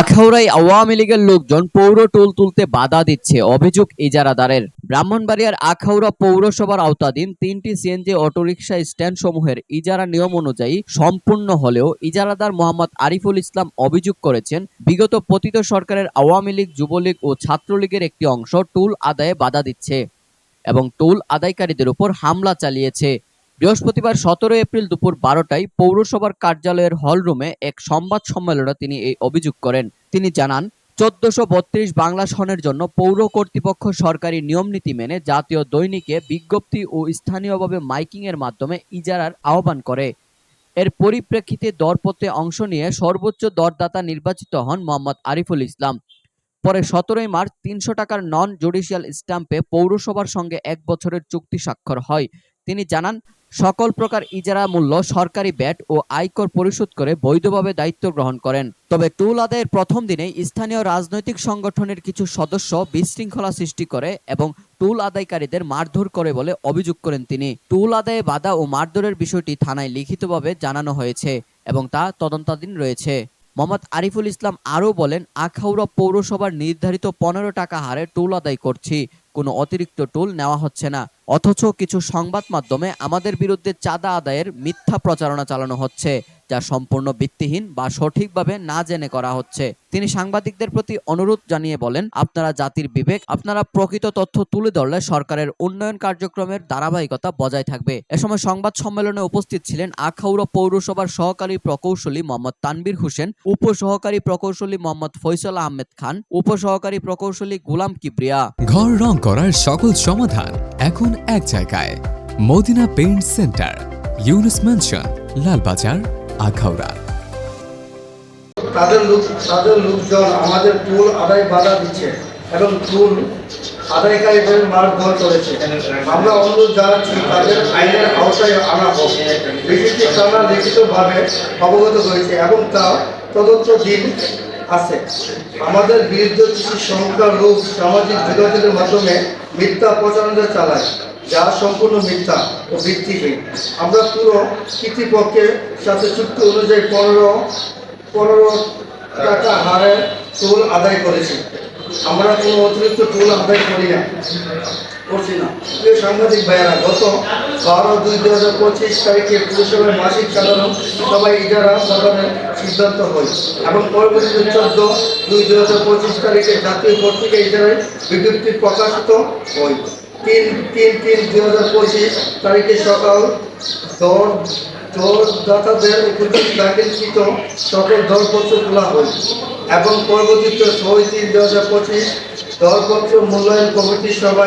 আখাউড়ায় আওয়ামী লীগের লোকজন পৌর টোল তুলতে বাধা দিচ্ছে অভিযোগ ইজারাদারের। ব্রাহ্মণবাড়িয়ার আখাউড়া পৌরসভার আওতাধীন তিনটি সিএনজি অটোরিকশা স্ট্যান্ড সমূহের ইজারা নিয়ম অনুযায়ী সম্পূর্ণ হলেও ইজারাদার মোহাম্মদ আরিফুল ইসলাম অভিযোগ করেছেন, বিগত পতিত সরকারের আওয়ামী লীগ, যুবলীগ ও ছাত্রলীগের একটি অংশ টুল আদায়ে বাধা দিচ্ছে এবং টোল আদায়কারীদের উপর হামলা চালিয়েছে। বৃহস্পতিবার সতেরো এপ্রিল দুপুর বারোটায় পৌরসভার কার্যালয়ের হলরুমে এক সংবাদ সম্মেলনে তিনি এই অভিযোগ করেন। তিনি জানান, চোদ্দশো বত্রিশ বাংলা সনের জন্য পৌর কর্তৃপক্ষ সরকারি নিয়ম নীতি মেনে জাতীয় দৈনিকে বিজ্ঞপ্তি ও স্থানীয়ভাবে মাইকিং এর মাধ্যমে ইজারার আহ্বান করে। এর পরিপ্রেক্ষিতে দরপত্রে অংশ নিয়ে সর্বোচ্চ দরদাতা নির্বাচিত হন মোহাম্মদ আরিফুল ইসলাম। পরে সতেরোই মার্চ তিনশো টাকার নন জুডিশিয়াল স্ট্যাম্পে পৌরসভার সঙ্গে এক বছরের চুক্তি স্বাক্ষর হয়। তিনি জানান, সকল প্রকার ইজারা মূল্য সরকারি ব্যাট ও আয়কর পরিশোধ করে বৈধভাবে দায়িত্ব গ্রহণ করেন। তবে টুল আদায়ের প্রথম দিনেই স্থানীয় রাজনৈতিক সংগঠনের কিছু সদস্য বিশৃঙ্খলা সৃষ্টি করে এবং টুল আদায়কারীদের মারধর করে বলে অভিযোগ করেন তিনি। টুল আদায়ে বাধা ও মারধরের বিষয়টি থানায় লিখিতভাবে জানানো হয়েছে এবং তা তদন্তাধীন রয়েছে। মোহাম্মদ আরিফুল ইসলাম আরও বলেন, আখাউড়া পৌরসভার নির্ধারিত পনেরো টাকা হারে টোল আদায় করছি, কোনো অতিরিক্ত টোল নেওয়া হচ্ছে না। অথচ কিছু সংবাদ মাধ্যমে আমাদের বিরুদ্ধে চাঁদা আদায়ের মিথ্যা প্রচারণা চালানো হচ্ছে, যা সম্পূর্ণ ভিত্তিহীন বা সঠিকভাবে না জেনে করা হচ্ছে। তিনি সাংবাদিকদের প্রতি অনুরোধ জানিয়ে বলেন, আপনারা জাতির বিবেক, আপনারা প্রকৃত তথ্য তুলে ধরলে সরকারের উন্নয়ন কার্যক্রমের ধারাবাহিকতা বজায় থাকবে। এ সময় সংবাদ সম্মেলনে উপস্থিত ছিলেন আখাউড়া পৌরসভার সহকারী প্রকৌশলী মোহাম্মদ তানবীর হোসেন, উপসহকারী প্রকৌশলী মোহাম্মদ ফৈসল আহমেদ খান, উপসহকারী প্রকৌশলী গুলাম কিবরিয়া। ঘর রং করার সকল সমাধান এখন এক জায়গায়, Madina paint centre, Yunus mansion, Lalbazar, Akhaura. তাদের লোক তাদের লোকজন আমাদের টুল আদায় বাধা দিচ্ছে এবং টুল আদায়কারীদের মারধর করেছে। আমরা অনুরোধ জানাচ্ছি তাদের আইনের আওতায় আনা হোক বিষয়টি আমরা লিখিতভাবে অবগত হয়েছে এবং তা তদন্ত দিন আছে। আমাদের বিরুদ্ধে কিছু সংখ্যা লোক সামাজিক যোগাযোগের মাধ্যমে মিথ্যা প্রচারণা চালায়, যা সম্পূর্ণ মিথ্যা ও ভিত্তিহীন। আমরা পুরো কৃতিপক্ষের সাথে চুক্তি অনুযায়ী পনেরো পনেরো টাকা হারে টোল আদায় করেছি। আমরা কোনো অতিরিক্ত টোল আদায় করি না। করছি না। প্রিয় সাংবাদিক ভাইয়েরা, গত বারো দুই দু হাজার পঁচিশ তারিখে পুরসভার মাসিক সাধারণ সবাই ইজারা প্রদানের সিদ্ধান্ত হয় এবং পরবর্তীতে চোদ্দ দুই দু হাজার পঁচিশ তারিখে জাতীয় পত্রিকা ইজারায় বিজ্ঞপ্তি প্রকাশিত হয় তিন তিন তিন দুই হাজার পঁচিশ তারিখে সকাল দর দরদাতাদের উপযুক্ত দাখিলকৃত সকল দরপত্র খোলা হয় এবং পরবর্তীতে ছয় তিন দু হাজার পঁচিশ দরপত্র মূল্যায়ন কমিটির সভায়